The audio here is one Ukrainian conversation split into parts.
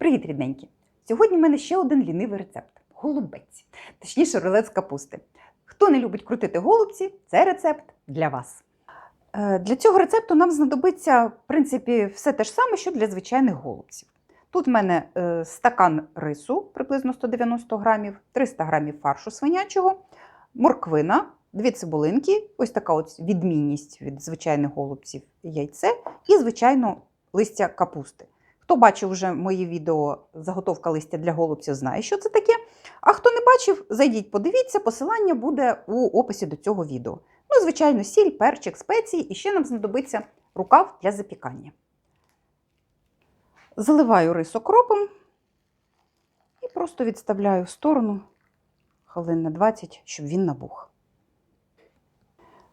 Привіт, рідненькі! Сьогодні в мене ще один лінивий рецепт голубець, точніше, рулет з капусти. Хто не любить крутити голубці, це рецепт для вас. Е, Для цього рецепту нам знадобиться, в принципі, все те ж саме, що для звичайних голубців. Тут в мене е, стакан рису, приблизно 190 грамів, 300 грамів фаршу свинячого, морквина, дві цибулинки, ось така от відмінність від звичайних голубців яйце і, звичайно, листя капусти. Хто бачив вже мої відео заготовка листя для голубців, знає, що це таке. А хто не бачив, зайдіть, подивіться, посилання буде у описі до цього відео. Ну, звичайно, сіль, перчик, спеції, і ще нам знадобиться рукав для запікання. Заливаю рис окропом і просто відставляю в сторону хвилин на 20, щоб він набух.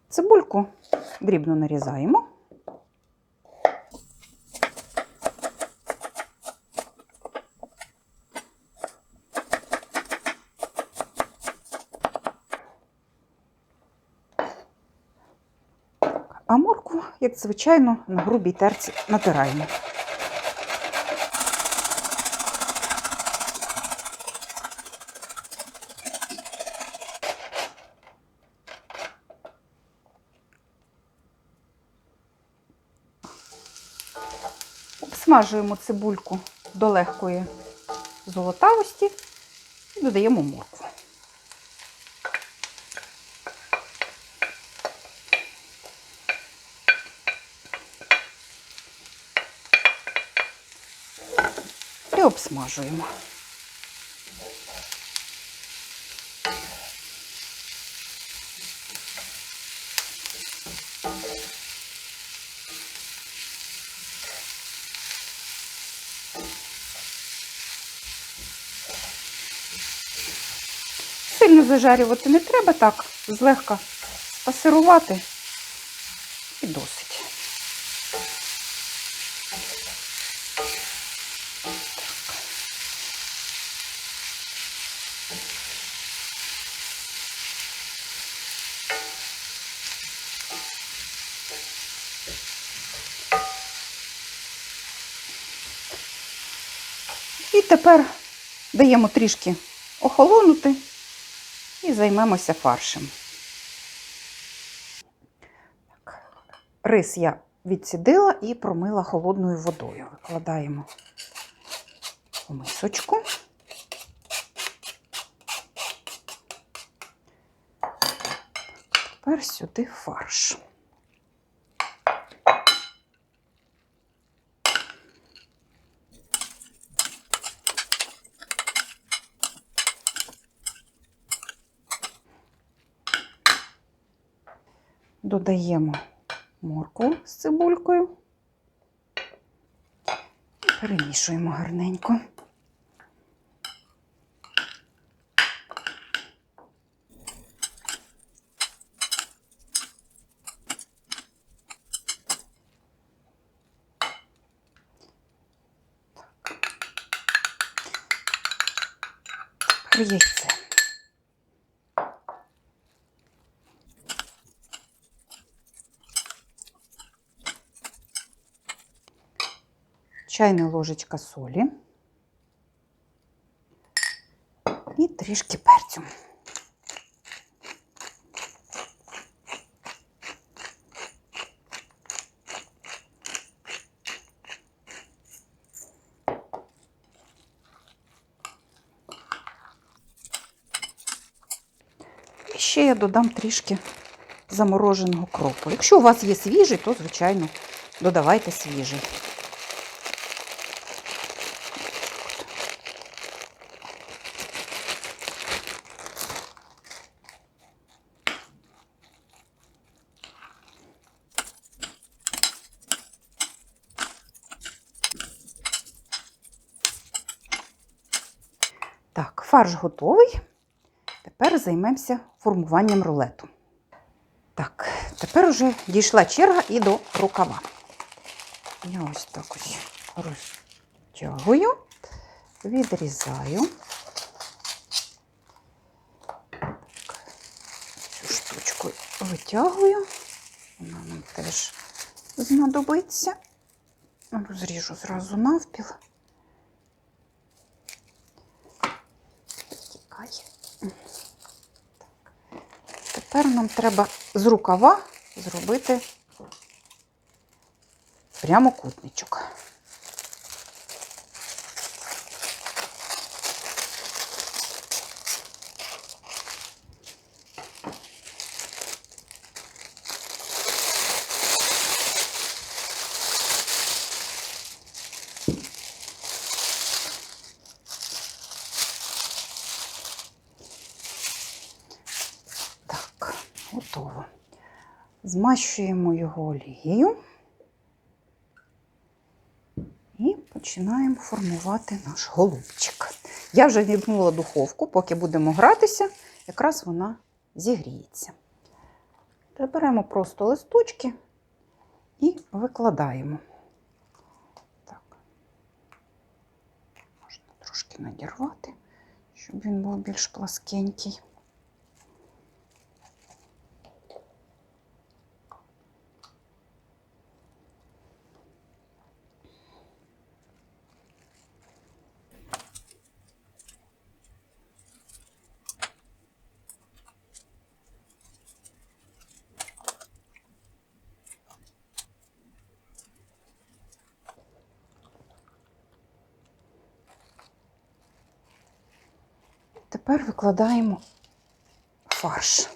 Цибульку дрібно нарізаємо. А моркву, як звичайно, на грубій терці натираємо. Обсмажуємо цибульку до легкої золотавості і додаємо моркву. Обсмажуємо. Сильно зажарювати не треба, так, злегка пасирувати і досить. І тепер даємо трішки охолонути і займемося фаршем. Рис я відсідила і промила холодною водою. Викладаємо у мисочку. Тепер сюди фарш. Додаємо моркву з цибулькою. Перемішуємо гарненько. Яйце. Чайна ложечка солі і трішки перцю. І ще я додам трішки замороженого кропу. Якщо у вас є свіжий, то, звичайно, додавайте свіжий. Так, фарш готовий. Тепер займемося формуванням рулету. Так, тепер вже дійшла черга і до рукава. Я ось так ось розтягую, відрізаю. Так, цю штучку витягую. Вона нам теж знадобиться. Розріжу зразу навпіл. Тепер нам треба з рукава зробити прямокутничок. Так, готово. Змащуємо його олією і починаємо формувати наш голубчик. Я вже вімкнула духовку, поки будемо гратися, якраз вона зігріється. Беремо просто листочки і викладаємо. Так. Можна трошки надірвати, щоб він був більш пласкенький. Тепер викладаємо фарш.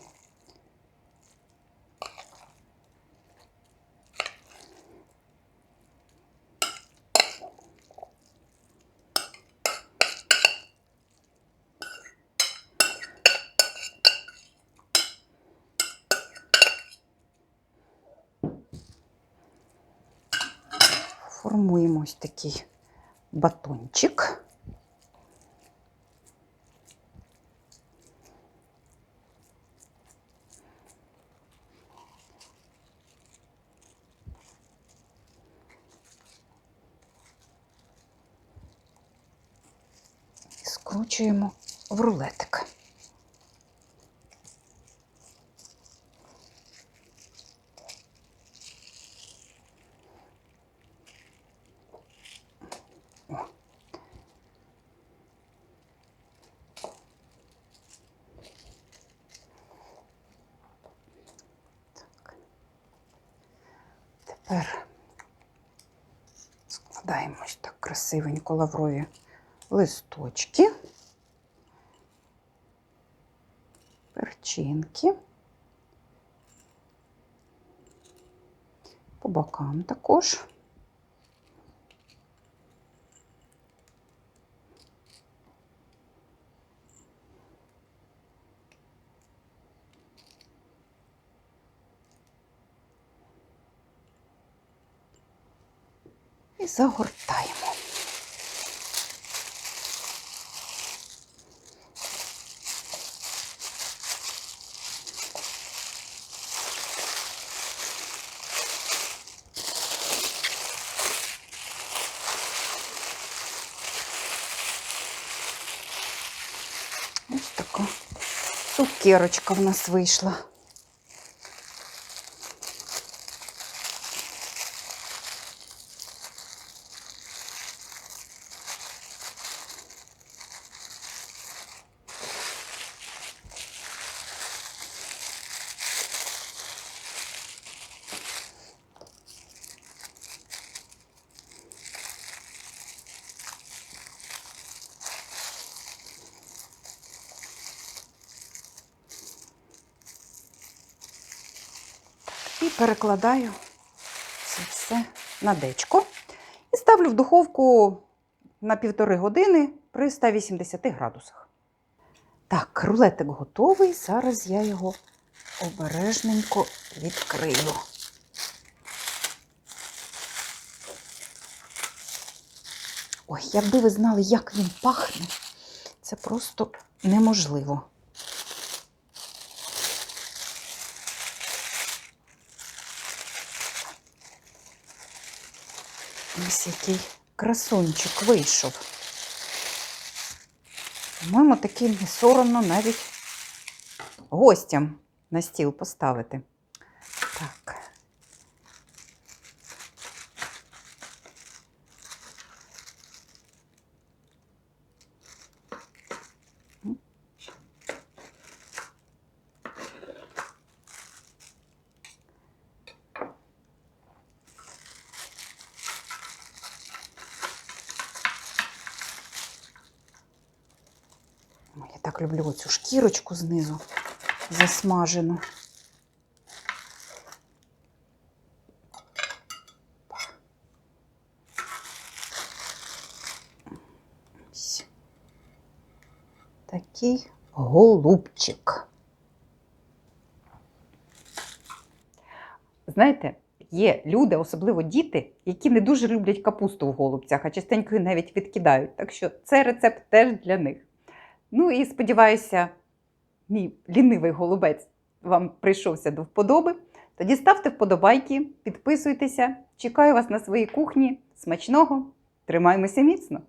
Формуємо ось такий батончик. і скручуємо в рулетик. Тепер складаємо ось так красивенько лаврові листочки, перчинки, по бокам також. І загортаємо. Ось така цукерочка в нас вийшла. Перекладаю це все на дечко. І ставлю в духовку на півтори години при 180 градусах. Так, рулетик готовий. Зараз я його обережненько відкрию. Ой, якби ви знали, як він пахне, це просто неможливо. Ось який красунчик вийшов. По-моєму, такий не соромно навіть гостям на стіл поставити. Так. Так люблю оцю шкірочку знизу засмажену. Такий голубчик. Знаєте, є люди, особливо діти, які не дуже люблять капусту в голубцях, а частенько її навіть відкидають. Так що цей рецепт теж для них. Ну і сподіваюся, мій лінивий голубець вам прийшовся до вподоби. Тоді ставте вподобайки, підписуйтеся. Чекаю вас на своїй кухні. Смачного! Тримаймося міцно!